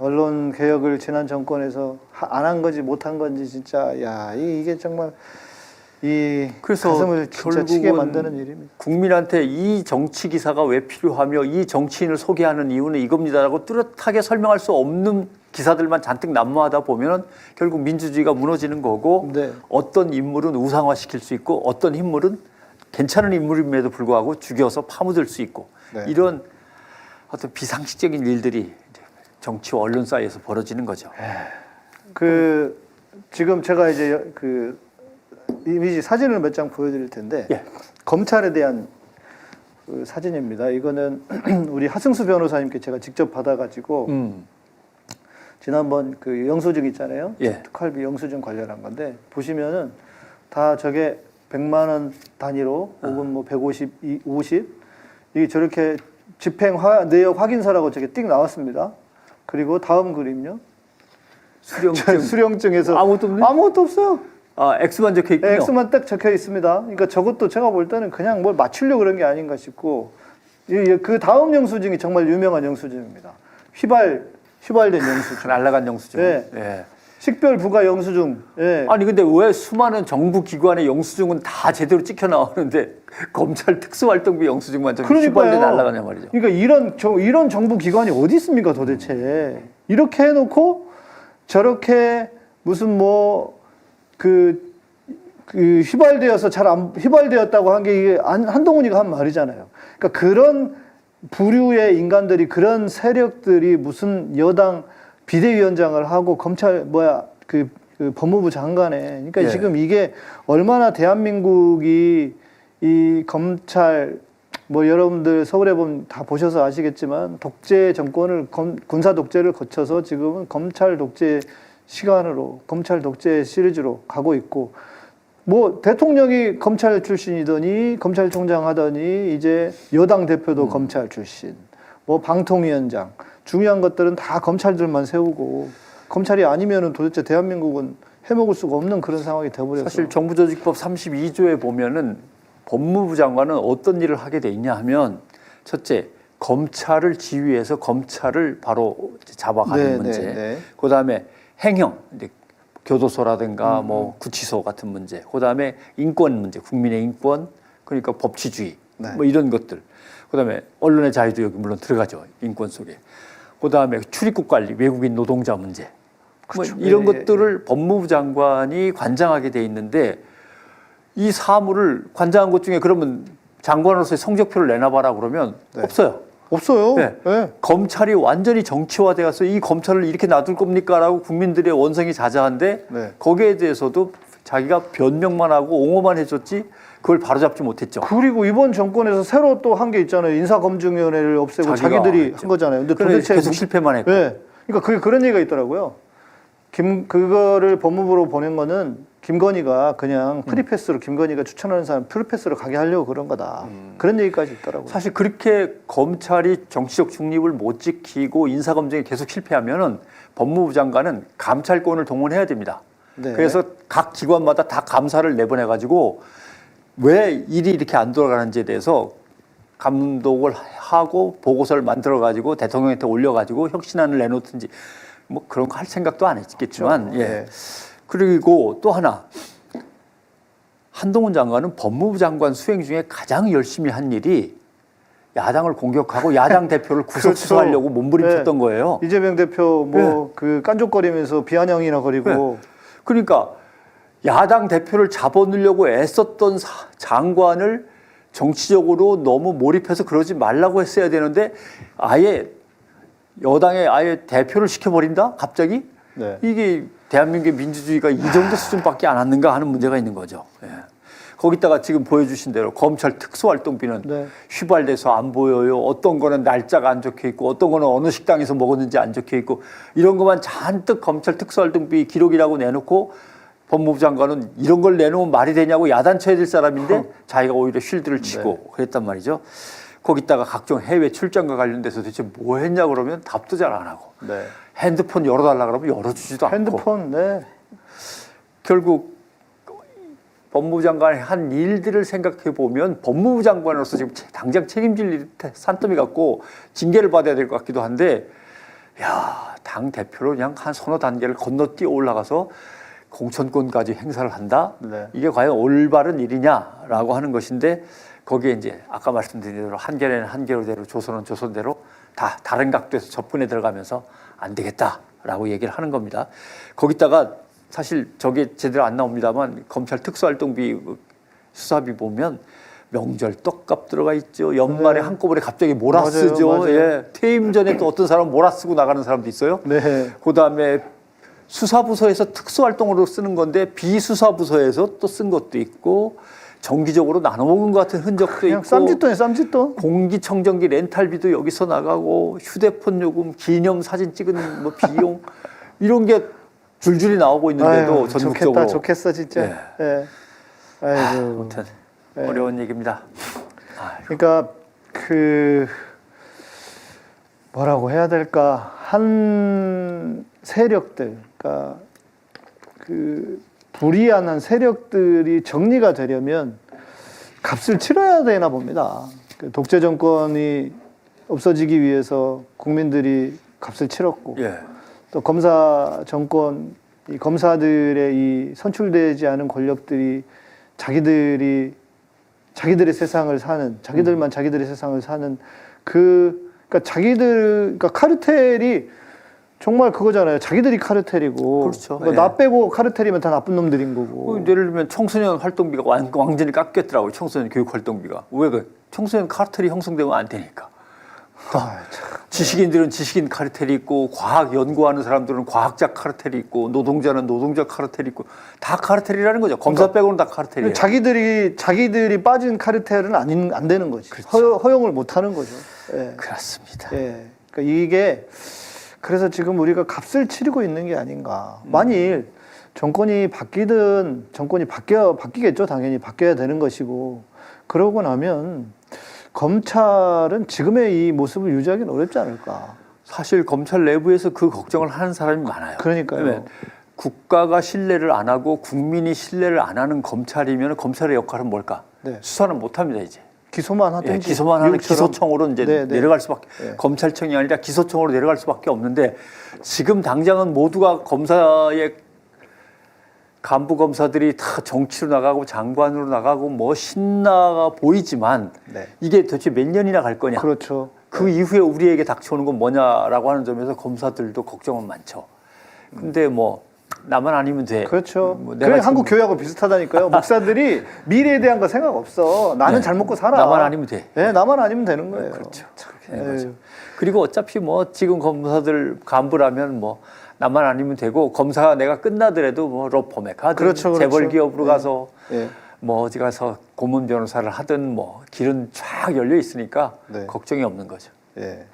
언론 개혁을 지난 정권에서 안 한 건지 못 한 건지 진짜 야 이- 이게 정말 이 그래서 가슴을 진짜 치게 만드는 일입니다. 국민한테 이 정치 기사가 왜 필요하며 이 정치인을 소개하는 이유는 이겁니다라고 뚜렷하게 설명할 수 없는 기사들만 잔뜩 난무하다 보면 결국 민주주의가 무너지는 거고 네. 어떤 인물은 우상화시킬 수 있고 어떤 인물은 괜찮은 인물임에도 불구하고 죽여서 파묻을 수 있고 네. 이런 어떤 비상식적인 일들이 정치와 언론 사이에서 벌어지는 거죠. 그 지금 제가 이제 여- 그 이미지 사진을 몇 장 보여드릴 텐데 예. 검찰에 대한 그 사진입니다. 이거는 우리 하승수 변호사님께 제가 직접 받아가지고 음. 지난번 그 영수증 있잖아요. 예. 특활비 영수증 관련한 건데 보시면은 다 저게 100만 원 단위로 혹은 뭐 150, 이- 50 이게 저렇게 집행 화, 내역 확인서라고 저게 띡 나왔습니다. 그리고 다음 그림요. 수령증 수령증에서 아무것도 없네? 아무것도 없어요. 아 X만 적혀 있군요. X만 딱 적혀 있습니다. 그러니까 저것도 제가 볼 때는 그냥 뭘 맞추려 그런 게 아닌가 싶고 그 다음 영수증이 정말 유명한 영수증입니다. 휘발 휘발된 영수증. 날라간 영수증. 네. 예. 식별 부가 영수증. 예. 아니 근데 왜 수많은 정부 기관의 영수증은 다 제대로 찍혀 나오는데 검찰 특수활동비 영수증만 좀 휘발돼 날라가냐 말이죠. 그러니까 이런 저, 이런 정부 기관이 어디 있습니까 도대체? 이렇게 해놓고 저렇게 무슨 뭐그 그 휘발되어서 잘 안 휘발되었다고 한 게 한동훈이가 한 말이잖아요. 그러니까 그런 부류의 인간들이 그런 세력들이 무슨 여당 비대위원장을 하고 검찰 뭐야 그, 그 법무부 장관에 그러니까 예. 지금 이게 얼마나 대한민국이 이 검찰 뭐 여러분들 서울에 보면 다 보셔서 아시겠지만 독재 정권을 검- 군사 독재를 거쳐서 지금은 검찰 독재 시간으로 검찰 독재 시리즈로 가고 있고 뭐 대통령이 검찰 출신이더니 검찰총장 하더니 이제 여당 대표도 검찰 출신 뭐 방통위원장 중요한 것들은 다 검찰들만 세우고 검찰이 아니면은 도대체 대한민국은 해먹을 수가 없는 그런 상황이 돼버렸어. 사실 정부조직법 32조에 보면은 법무부 장관은 어떤 일을 하게 돼 있냐 하면 첫째 검찰을 지휘해서 검찰을 바로 잡아가는 네, 문제. 네, 네. 그다음에 이제 교도소라든가 뭐 구치소 같은 문제. 그다음에 인권 문제, 국민의 인권 그러니까 법치주의 네. 뭐 이런 것들. 그다음에 언론의 자유도 여기 물론 들어가죠 인권 속에. 그다음에 출입국 관리, 외국인 노동자 문제. 뭐 그쵸. 이런 예, 예, 것들을 법무부 장관이 관장하게 돼 있는데 이 사무를 관장한 것 중에 그러면 장관으로서의 성적표를 내놔봐라 그러면 네. 없어요. 없어요. 네. 예. 검찰이 완전히 정치화돼서 이 검찰을 이렇게 놔둘 겁니까라고 국민들의 원성이 자자한데 네. 거기에 대해서도 자기가 변명만 하고 옹호만 해줬지 그걸 바로잡지 못했죠. 그리고 이번 정권에서 새로 또 한 게 있잖아요. 인사검증위원회를 없애고 자기가 자기들이 했죠. 한 거잖아요. 근데 그래 도대체 계속 무- 실패만 했고. 네. 그러니까 그게 그런 얘기가 있더라고요. 김 그거를 법무부로 보낸 거는 김건희가 그냥 프리패스로 김건희가 추천하는 사람 프리패스로 가게 하려고 그런 거다. 그런 얘기까지 있더라고요. 사실 그렇게 검찰이 정치적 중립을 못 지키고 인사검증에 계속 실패하면은 법무부 장관은 감찰권을 동원해야 됩니다. 네. 그래서 각 기관마다 다 감사를 내보내 가지고 왜 일이 이렇게 안 돌아가는지에 대해서 감독을 하고 보고서를 만들어 가지고 대통령한테 올려 가지고 혁신안을 내놓든지 뭐 그런 거 할 생각도 안 했겠지만 그렇죠. 예. 네. 그리고 또 하나 한동훈 장관은 법무부 장관 수행 중에 가장 열심히 한 일이 야당을 공격하고 야당 대표를 구속 그렇죠. 수사하려고 몸부림쳤던 네. 거예요. 이재명 대표 뭐그 깐족거리면서 비아냥이나 거리고 그러니까 야당 대표를 잡아넣으려고 애썼던 사- 장관을 정치적으로 너무 몰입해서 그러지 말라고 했어야 되는데 아예 여당의 아예 대표를 시켜버린다 갑자기 네. 이게 대한민국의 민주주의가 이 정도 수준밖에 안 왔는가 하는 문제가 있는 거죠. 예. 거기다가 지금 보여주신 대로 검찰 특수활동비는 네. 휘발돼서 안 보여요. 어떤 거는 날짜가 안 적혀 있고 어떤 거는 어느 식당에서 먹었는지 안 적혀 있고 이런 것만 잔뜩 검찰 특수활동비 기록이라고 내놓고 법무부 장관은 이런 걸 내놓으면 말이 되냐고 야단쳐야 될 사람인데 자기가 오히려 쉴드를 치고 그랬단 말이죠. 거기다가 각종 해외 출장과 관련돼서 대체 뭐 했냐 그러면 답도 잘 안 하고 네. 핸드폰 열어달라 그러면 열어주지도 않고 핸드폰 네. 결국 법무부 장관이 한 일들을 생각해 보면 법무부 장관으로서 지금 채- 당장 책임질 일이 산더미 같고 징계를 받아야 될 것 같기도 한데 야 당 대표로 그냥 한 서너 단계를 건너뛰어 올라가서 공천권까지 행사를 한다. 네. 이게 과연 올바른 일이냐라고 하는 것인데 거기에 이제 아까 말씀드린 대로 한겨레는 한겨레대로 조선은 조선대로 다 다른 각도에서 접근해 들어가면서 안 되겠다라고 얘기를 하는 겁니다. 거기다가 사실 저게 제대로 안 나옵니다만 검찰 특수활동비 그 수사비 보면 명절 떡값 들어가 있죠. 연말에 네. 한꺼번에 갑자기 몰아 맞아요, 쓰죠. 맞아요. 예. 퇴임 전에 또 어떤 사람 몰아 쓰고 나가는 사람도 있어요. 네. 그다음에 수사부서에서 특수활동으로 쓰는 건데 비수사부서에서 또 쓴 것도 있고 정기적으로 나눠 먹은 것 같은 흔적도 그냥 있고 쌈짓돈이 쌈짓돈. 공기청정기 렌탈비도 여기서 나가고 휴대폰 요금 기념 사진 찍은 뭐 비용 이런 게 줄줄이 나오고 있는데도 아유, 전국적으로 좋겠다, 좋겠어 진짜. 예. 예. 아이고. 아무튼 네. 어려운 얘기입니다. 아, 그러니까 그 뭐라고 해야 될까 한 세력들, 그러니까 그 불이한 세력들이 정리가 되려면 값을 치러야 되나 봅니다. 그 독재 정권이 없어지기 위해서 국민들이 값을 치렀고 예. 또 검사 정권 이 검사들의 이 선출되지 않은 권력들이 자기들이 자기들의 세상을 사는 자기들만 자기들의 세상을 사는 그 그러니까 자기들 그러니까 카르텔이 정말 그거잖아요. 자기들이 카르텔이고 그렇죠. 그러니까 예. 나 빼고 카르텔이면 다 나쁜 놈들인 거고. 그 예를 들면 청소년 활동비가 완, 완전히 깎였더라고요. 청소년 교육 활동비가. 왜 그? 청소년 카르텔이 형성되면 안 되니까. 아, 참. 지식인들은 지식인 카르텔이 있고 과학 연구하는 사람들은 과학자 카르텔이 있고 노동자는 노동자 카르텔이 있고 다 카르텔이라는 거죠. 검사 빼고는 다 카르텔이에요. 자기들이 자기들이 빠진 카르텔은 아닌 안 되는 거지. 허, 허용 을 못 하는 거죠. 예. 그렇습니다. 예. 그러니까 이게 그래서 지금 우리가 값을 치르고 있는 게 아닌가. 만일 정권이 바뀌든 정권이 바뀌어 바뀌겠죠. 당연히 바뀌어야 되는 것이고 그러고 나면 검찰은 지금의 이 모습을 유지하기는 어렵지 않을까. 사실 검찰 내부에서 그 걱정을 하는 사람이 많아요. 그러니까요. 국가가 신뢰를 안 하고 국민이 신뢰를 안 하는 검찰이면 검찰의 역할은 뭘까? 네. 수사는 못 합니다, 이제. 기소만 하든지 예, 기소만 하는. 기소청으로 이제 네, 네. 내려갈 수밖에 네. 검찰청이 아니라 기소청으로 내려갈 수밖에 없는데 지금 당장은 모두가 검사의 간부 검사들이 다 정치로 나가고 장관으로 나가고 뭐 신나가 보이지만 네. 이게 도대체 몇 년이나 갈 거냐? 그렇죠. 그 이후에 우리에게 닥쳐오는 건 뭐냐라고 하는 점에서 검사들도 걱정은 많죠. 근데 뭐 나만 아니면 돼. 그렇죠. 뭐 그게 내가 한국 지금 교회하고 비슷하다니까요. 목사들이 미래에 대한 거 생각 없어. 나는 네. 잘 먹고 살아. 나만 아니면 돼. 네, 나만 아니면 되는 거예요. 그렇죠. 그렇게. 되는 거죠. 그리고 어차피 뭐 지금 검사들 간부라면 뭐 나만 아니면 되고 검사가 내가 끝나더라도 뭐 로펌에 가든 그렇죠, 그렇죠. 재벌 기업으로 네. 가서 예. 뭐 어디 가서 고문 변호사를 하든 뭐 길은 쫙 열려 있으니까 네. 걱정이 없는 거죠. 예.